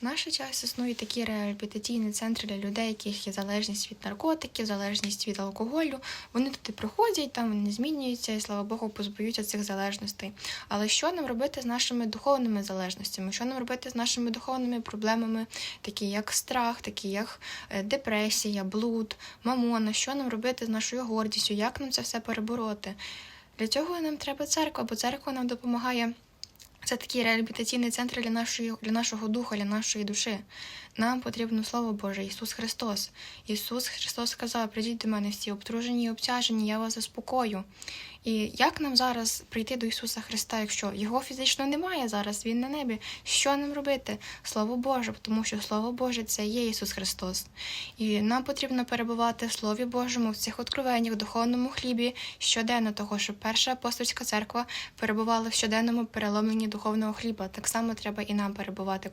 В наш час існують такі реабілітаційні центри для людей, яких є залежність від наркотиків, залежність від алкоголю. Вони туди приходять, там вони змінюються і слава Богу, позбаються цих залежностей. Але що нам робити з нашими духовними залежностями? Що нам робити з нашими духовними проблемами, такі як страх, такі як е, депресія, блуд, мамона? Що нам робити з нашою гордістю? Як нам це все перебороти? Для цього нам треба церква, бо церква нам допомагає. Це такий реабілітаційний центр для нашої для нашого духа, для нашої душі. Нам потрібно Слово Боже, Ісус Христос. Ісус Христос сказав: прийдіть до мене всі обтружені і обтяжені, я вас заспокою. І як нам зараз прийти до Ісуса Христа, якщо Його фізично немає зараз, Він на небі? Що нам робити? Слово Боже, тому що Слово Боже це є Ісус Христос. І нам потрібно перебувати в Слові Божому, в цих откровеннях, в духовному хлібі щоденно, того, щоб перша апостольська церква перебувала в щоденному переломленні духовного хліба. Так само треба і нам перебувати